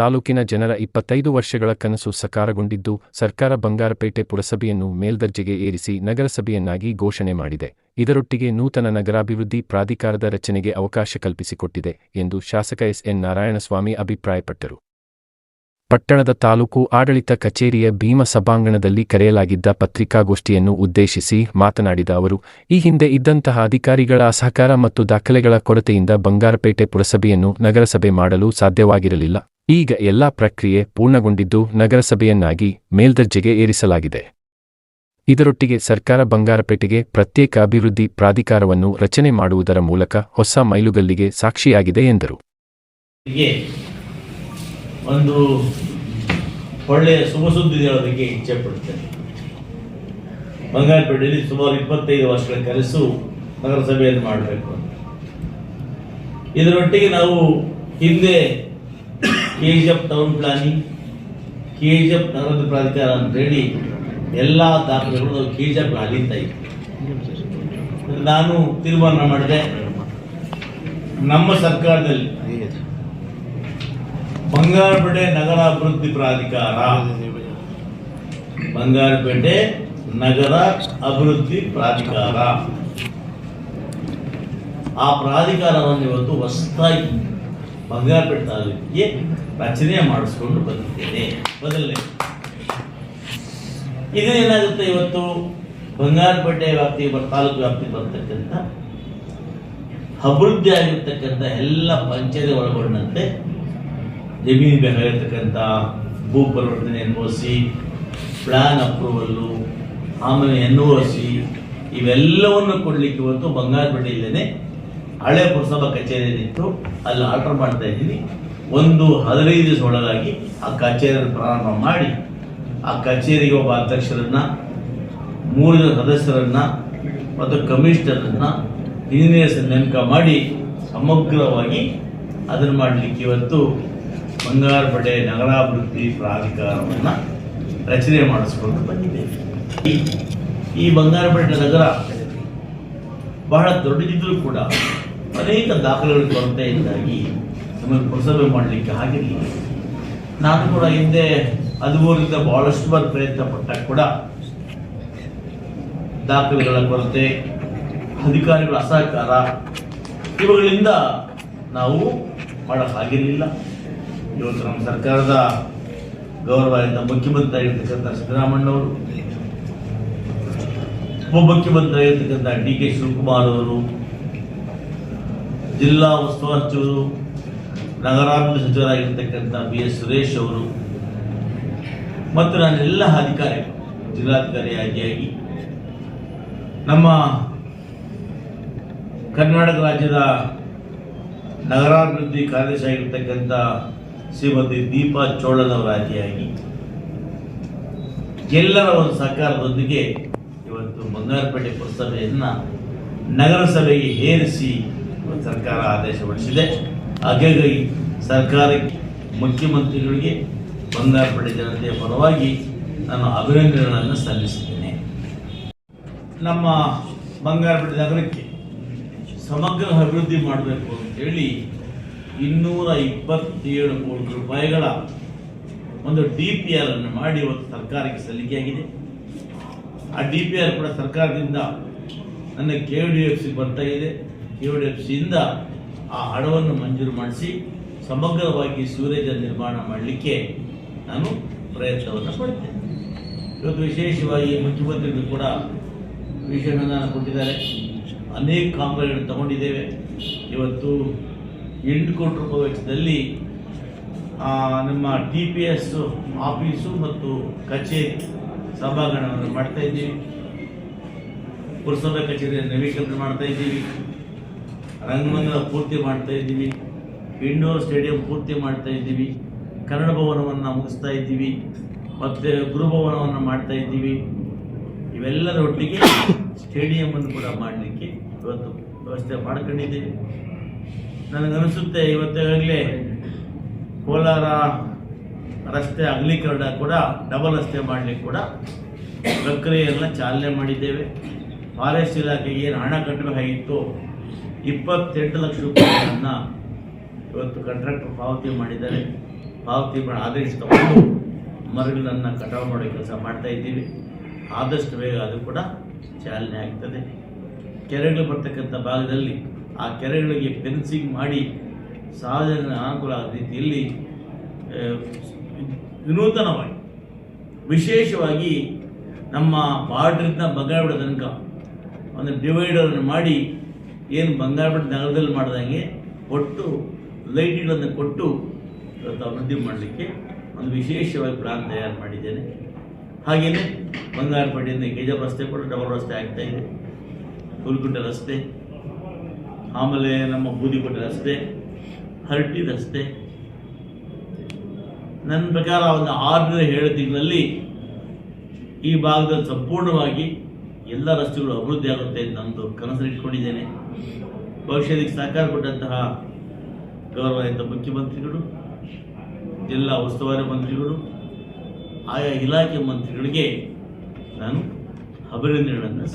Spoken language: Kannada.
ತಾಲೂಕಿನ ಜನರ ಇಪ್ಪತ್ತೈದು ವರ್ಷಗಳ ಕನಸು ಸಕಾರಗೊಂಡಿದ್ದು, ಸರ್ಕಾರ ಬಂಗಾರಪೇಟೆ ಪುರಸಭೆಯನ್ನು ಮೇಲ್ದರ್ಜೆಗೆ ಏರಿಸಿ ನಗರಸಭೆಯನ್ನಾಗಿ ಘೋಷಣೆ ಮಾಡಿದೆ. ಇದರೊಟ್ಟಿಗೆ ನೂತನ ನಗರಾಭಿವೃದ್ಧಿ ಪ್ರಾಧಿಕಾರದ ರಚನೆಗೆ ಅವಕಾಶ ಕಲ್ಪಿಸಿಕೊಟ್ಟಿದೆ ಎಂದು ಶಾಸಕ ಎಸ್ ಎನ್ ನಾರಾಯಣಸ್ವಾಮಿ ಅಭಿಪ್ರಾಯಪಟ್ಟರು. ಪಟ್ಟಣದ ತಾಲೂಕು ಆಡಳಿತ ಕಚೇರಿಯ ಭೀಮ ಸಭಾಂಗಣದಲ್ಲಿ ಕರೆಯಲಾಗಿದ್ದ ಪತ್ರಿಕಾಗೋಷ್ಠಿಯನ್ನು ಉದ್ದೇಶಿಸಿ ಮಾತನಾಡಿದ ಅವರು, ಈ ಹಿಂದೆ ಇದ್ದಂತಹ ಅಧಿಕಾರಿಗಳ ಅಸಹಕಾರ ಮತ್ತು ದಾಖಲೆಗಳ ಕೊರತೆಯಿಂದ ಬಂಗಾರಪೇಟೆ ಪುರಸಭೆಯನ್ನು ನಗರಸಭೆ ಮಾಡಲು ಸಾಧ್ಯವಾಗಿರಲಿಲ್ಲ. ಈಗ ಎಲ್ಲಾ ಪ್ರಕ್ರಿಯೆ ಪೂರ್ಣಗೊಂಡಿದ್ದು ನಗರಸಭೆಯನ್ನಾಗಿ ಮೇಲ್ದರ್ಜೆಗೆ ಏರಿಸಲಾಗಿದೆ. ಇದರೊಟ್ಟಿಗೆ ಸರ್ಕಾರ ಬಂಗಾರಪೇಟೆಗೆ ಪ್ರತ್ಯೇಕ ಅಭಿವೃದ್ಧಿ ಪ್ರಾಧಿಕಾರವನ್ನು ರಚನೆ ಮಾಡುವುದರ ಮೂಲಕ ಹೊಸ ಮೈಲುಗಲ್ಲಿಗೆ ಸಾಕ್ಷಿಯಾಗಿದೆ ಎಂದರು. ಒಂದು ಒಳ್ಳೆಯ ಶುಭ ಸುದ್ದಿ ಹೇಳೋದಕ್ಕೆ ಇಚ್ಛೆ ಪಡ್ತೇನೆ ಬಂಗಾರಪೇಟೆಯಲ್ಲಿ ಸುಮಾರು ಇಪ್ಪತ್ತೈದು ವರ್ಷಗಳ ಕೆಲಸ ನಗರಸಭೆಯನ್ನು ಮಾಡಬೇಕು ಇದರೊಟ್ಟಿಗೆ ನಾವು ಹಿಂದೆ K G F town planning K G F ನಗರದ ಪ್ರಾಧಿಕಾರ ಅಂತೇಳಿ ಎಲ್ಲ ದಾಖಲೆಗಳು ಕೆ ಜಿ ಎಫ್ ನಾನು ತೀರ್ಮಾನ ಮಾಡಿದೆ, ನಮ್ಮ ಸರ್ಕಾರದಲ್ಲಿ ಬಂಗಾರಪೇಟೆ ನಗರ ಅಭಿವೃದ್ಧಿ ಪ್ರಾಧಿಕಾರ, ಬಂಗಾರಪೇಟೆ ನಗರ ಅಭಿವೃದ್ಧಿ ಪ್ರಾಧಿಕಾರ. ಆ ಪ್ರಾಧಿಕಾರವನ್ನು ಇವತ್ತು ಹೊಸದಾಗಿ ಬಂಗಾರಪೇಟೆ ತಾಲೂಕಿಗೆ ರಚನೆ ಮಾಡಿಸ್ಕೊಂಡು ಬಂದಿದ್ದೇನೆ. ಮೊದಲನೇ. ಇದು ಏನಾಗುತ್ತೆ ಇವತ್ತು? ಬಂಗಾರಪೇಟೆ ವ್ಯಾಪ್ತಿ ತಾಲೂಕು ವ್ಯಾಪ್ತಿ ಬರ್ತಕ್ಕಂಥ ಅಭಿವೃದ್ಧಿ ಆಗಿರ್ತಕ್ಕಂಥ ಎಲ್ಲ ಪಂಚಾಯತ್ ಒಳಗೊಂಡಂತೆ ಜಮೀನು ಬೇಕಾಗಿರ್ತಕ್ಕಂಥ ಭೂ ಪರಿವರ್ತನೆ N O C plan approval ಆಮೇಲೆ ಎನ್ ಓ ಸಿ ಇವೆಲ್ಲವನ್ನು ಕೊಡಲಿಕ್ಕೆ ಇವತ್ತು ಬಂಗಾರಪೇಟೆಯಲ್ಲೇ ಹಳೆ ಪುರಸಭಾ ಕಚೇರಿ ಇತ್ತು ಅಲ್ಲಿ ಆರ್ಡರ್ ಮಾಡ್ತಾ ಇದ್ದೀನಿ. ಒಂದು ಹದಿನೈದು ದಿವಸ ಒಳಗಾಗಿ ಆ ಕಚೇರಿಯನ್ನು ಪ್ರಾರಂಭ ಮಾಡಿ, ಆ ಕಚೇರಿಗೆ ಒಬ್ಬ ಅಧ್ಯಕ್ಷರನ್ನ, ಮೂರು ಜನ ಸದಸ್ಯರನ್ನ ಮತ್ತು ಕಮಿಷನರನ್ನ ಇಂಜಿನಿಯರ್ಸ್ ನೇಮಕ ಮಾಡಿ ಸಮಗ್ರವಾಗಿ ಅದನ್ನು ಮಾಡಲಿಕ್ಕೆ ಇವತ್ತು ಬಂಗಾರಪೇಟೆ ನಗರಾಭಿವೃದ್ಧಿ ಪ್ರಾಧಿಕಾರವನ್ನು ರಚನೆ ಮಾಡಿಸ್ಕೊಂಡು ಬಂದಿದ್ದೇವೆ ಈ- ಈ ಬಂಗಾರಪೇಟೆ ನಗರ ಬಹಳ ದೊಡ್ಡದಿದ್ದರೂ ಕೂಡ ಅನೇಕ ದಾಖಲೆಗಳ ಕೊರತೆಯಿಂದಾಗಿ ನಮಗೆ ಪುರಸಭೆ ಮಾಡಲಿಕ್ಕೆ ಆಗಿರಲಿಲ್ಲ. ನಾನು ಕೂಡ ಹಿಂದೆ ಅದುವರಿಂದ ಬಹಳಷ್ಟು ಬಾರಿ ಪ್ರಯತ್ನ ಪಟ್ಟ ಕೂಡ ದಾಖಲೆಗಳ ಕೊರತೆ, ಅಧಿಕಾರಿಗಳ ಅಸಹಕಾರ ಇವುಗಳಿಂದ ನಾವು ಮಾಡೋಕ್ಕಾಗಿರಲಿಲ್ಲ. ಇವತ್ತು ನಮ್ಮ ಸರ್ಕಾರದ ಗೌರವದಿಂದ ಮುಖ್ಯಮಂತ್ರಿ ಆಗಿರ್ತಕ್ಕಂಥ ಸಿದ್ದರಾಮಣ್ಣವರು ಉಪಮುಖ್ಯಮಂತ್ರಿ ಆಗಿರ್ತಕ್ಕಂಥ ಡಿ ಕೆ ಶಿವಕುಮಾರ್ ಅವರು ಜಿಲ್ಲಾ ಉಸ್ತುವಾರಿ ಸಚಿವರು, ನಗರಾಭಿವೃದ್ಧಿ ಸಚಿವರಾಗಿರ್ತಕ್ಕಂಥ ಬಿ ಎಸ್ ಸುರೇಶ್ ಅವರು, ಮತ್ತು ನಾನೆಲ್ಲ ಅಧಿಕಾರಿಗಳು ಜಿಲ್ಲಾಧಿಕಾರಿಯಾಗಿಯಾಗಿ ನಮ್ಮ ಕರ್ನಾಟಕ ರಾಜ್ಯದ ನಗರಾಭಿವೃದ್ಧಿ ಕಾರ್ಯದರ್ಶಿ ಆಗಿರ್ತಕ್ಕಂಥ ಶ್ರೀಮತಿ ದೀಪಾ ಚೋಳನವರ ಆದಿಯಾಗಿ ಎಲ್ಲರ ಒಂದು ಸಹಕಾರದೊಂದಿಗೆ ಇವತ್ತು ಬಂಗಾರಪೇಟೆ ಪುರಸಭೆಯನ್ನು ನಗರಸಭೆಗೆ ಏರಿಸಿ ಸರ್ಕಾರ ಆದೇಶ ಹೊರಡಿಸಿದೆ. ಹಾಗಾಗಿ ಸರ್ಕಾರಕ್ಕೆ ಮುಖ್ಯಮಂತ್ರಿಗಳಿಗೆ ಬಂಗಾರಪೇಟೆ ಜನತೆಯ ಪರವಾಗಿ ನಾನು ಅಭಿನಂದನೆಗಳನ್ನು ಸಲ್ಲಿಸುತ್ತೇನೆ. ನಮ್ಮ ಬಂಗಾರಪೇಟೆ ನಗರಕ್ಕೆ ಸಮಗ್ರ ಅಭಿವೃದ್ಧಿ ಮಾಡಬೇಕು ಅಂತೇಳಿ ಇನ್ನೂರ ಇಪ್ಪತ್ತೇಳು ಕೋಟಿ ರೂಪಾಯಿಗಳ ಒಂದು ಡಿ ಪಿ ಆರ್ ಅನ್ನು ಮಾಡಿ ಇವತ್ತು ಸರ್ಕಾರಕ್ಕೆ ಸಲ್ಲಿಕೆಯಾಗಿದೆ ಆ ಡಿ ಪಿ ಆರ್ ಕೂಡ ಸರ್ಕಾರದಿಂದ ನನ್ನ ಕೆ ಡಿ ಎಫ್ ಸಿ ಬರ್ತಾ ಇದೆ ಕೆ ಡಿ ಎಫ್ ಸಿಯಿಂದ ಆ ಹಣವನ್ನು ಮಂಜೂರು ಮಾಡಿಸಿ ಸಮಗ್ರವಾಗಿ ಸೂರ್ಯಜ ನಿರ್ಮಾಣ ಮಾಡಲಿಕ್ಕೆ ನಾನು ಪ್ರಯತ್ನವನ್ನು ಪಡ್ತೇನೆ. ಇವತ್ತು ವಿಶೇಷವಾಗಿ ಮುಖ್ಯಮಂತ್ರಿಗಳು ಕೂಡ ವಿಷಯ ಕೊಟ್ಟಿದ್ದಾರೆ. ಅನೇಕ ಕಾಮಗಾರಿಗಳನ್ನು ತಗೊಂಡಿದ್ದೇವೆ. ಇವತ್ತು ಎಂಟು ಕೋಟಿ ರೂಪಾಯಿ ವೆಚ್ಚದಲ್ಲಿ ನಮ್ಮ ಟಿ ಪಿ ಎಸ್ ಆಫೀಸು ಮತ್ತು ಕಚೇರಿ ಸಭಾಂಗಣವನ್ನು ಮಾಡ್ತಾ ಇದ್ದೀವಿ. ಪುರಸಭೆ ಕಚೇರಿಯನ್ನು ನವೀಕರಣ ಮಾಡ್ತಾ ಇದ್ದೀವಿ. ರಂಗಮಂದಿರ ಪೂರ್ತಿ ಮಾಡ್ತಾ ಇದ್ದೀವಿ. ಇಂಡೋರ್ ಸ್ಟೇಡಿಯಂ ಪೂರ್ತಿ ಮಾಡ್ತಾ ಇದ್ದೀವಿ. ಕನ್ನಡ ಭವನವನ್ನು ಮುಗಿಸ್ತಾ ಇದ್ದೀವಿ. ಮತ್ತು ಗುರುಭವನವನ್ನು ಮಾಡ್ತಾ ಇದ್ದೀವಿ. ಇವೆಲ್ಲರ ಒಟ್ಟಿಗೆ ಸ್ಟೇಡಿಯಮನ್ನು ಕೂಡ ಮಾಡಲಿಕ್ಕೆ ಇವತ್ತು ವ್ಯವಸ್ಥೆ ಮಾಡ್ಕೊಂಡಿದ್ದೀವಿ. ನನಗನ್ನಿಸುತ್ತೆ ಇವತ್ತಾಗಲೇ ಕೋಲಾರ ರಸ್ತೆ ಅಗಲೀಕರಣ ಕೂಡ, ಡಬಲ್ ರಸ್ತೆ ಮಾಡಲಿಕ್ಕೆ ಕೂಡ ಪ್ರಕ್ರಿಯೆಯನ್ನು ಚಾಲನೆ ಮಾಡಿದ್ದೇವೆ. ಫಾರೆಸ್ಟ್ ಇಲಾಖೆಗೆ ಏನು ಹಣ ಕಟ್ಟಬೇಕಾಗಿತ್ತು ಇಪ್ಪತ್ತೆಂಟು ಲಕ್ಷ ರೂಪಾಯಿಗಳನ್ನು ಇವತ್ತು ಕಾಂಟ್ರಾಕ್ಟರ್ ಪಾವತಿ ಮಾಡಿದ್ದಾರೆ. ಪಾವತಿ ಮಾಡಿ ಆದೇಶ ಮರಗಳನ್ನು ಕಟಾವು ಮಾಡೋ ಕೆಲಸ ಮಾಡ್ತಾ ಇದ್ದೀವಿ. ಆದಷ್ಟು ಬೇಗ ಅದು ಕೂಡ ಚಾಲನೆ ಆಗ್ತದೆ. ಕೆರೆಗಳು ಬರ್ತಕ್ಕಂಥ ಭಾಗದಲ್ಲಿ ಆ ಕೆರೆಗಳಿಗೆ ಫೆನ್ಸಿಂಗ್ ಮಾಡಿ ಸಾರ್ವಜನಿಕ ಅನುಕೂಲ ಆಗೋ ರೀತಿಯಲ್ಲಿ ವಿನೂತನವಾಗಿ, ವಿಶೇಷವಾಗಿ ನಮ್ಮ ಬಾರ್ಡ್ರಿಂದ ಬಂಗಾರಪೇಟೆ ತನಕ ಒಂದು ಡಿವೈಡರನ್ನು ಮಾಡಿ ಏನು ಬಂಗಾರಪೇಟೆ ನಗರದಲ್ಲಿ ಮಾಡಿದಂಗೆ ಒಟ್ಟು ಲೈಟ್ಗಳನ್ನು ಕೊಟ್ಟು ಇವತ್ತು ಅಭಿವೃದ್ಧಿ ಮಾಡಲಿಕ್ಕೆ ಒಂದು ವಿಶೇಷವಾಗಿ ಪ್ಲಾನ್ ತಯಾರು ಮಾಡಿದ್ದೇನೆ. ಹಾಗೆಯೇ ಬಂಗಾರಪೇಟೆಯಿಂದ ಕೆಜಪ್ ರಸ್ತೆ ಕೂಡ ಡಬಲ್ ರಸ್ತೆ ಆಗ್ತಾ ಇದೆ. ಹುಲ್ಗುಂಟೆ ರಸ್ತೆ, ಆಮೇಲೆ ನಮ್ಮ ಬೂದಿಕೋಟೆ ರಸ್ತೆ, ಹರಟಿ ರಸ್ತೆ. ನನ್ನ ಪ್ರಕಾರ ಒಂದು ಆರರಿಂದ ಏಳು ತಿಂಗಳಲ್ಲಿ ಈ ಭಾಗದಲ್ಲಿ ಸಂಪೂರ್ಣವಾಗಿ ಎಲ್ಲ ರಸ್ತೆಗಳು ಅಭಿವೃದ್ಧಿ ಆಗುತ್ತೆ ಅಂತ ನಂದು ಕನಸನ್ನು ಇಟ್ಕೊಂಡಿದ್ದೇನೆ. ಇದಕ್ಕೆ ಸಹಕಾರ ಕೊಟ್ಟಂತಹ ಗೌರವಯುತ ಮುಖ್ಯಮಂತ್ರಿಗಳು ಜಿಲ್ಲಾ ಉಸ್ತುವಾರಿ ಮಂತ್ರಿಗಳು ಆಯಾ ಇಲಾಖೆ ಮಂತ್ರಿಗಳಿಗೆ ನಾನು ಅಭಿನಂದನೆಗಳನ್ನು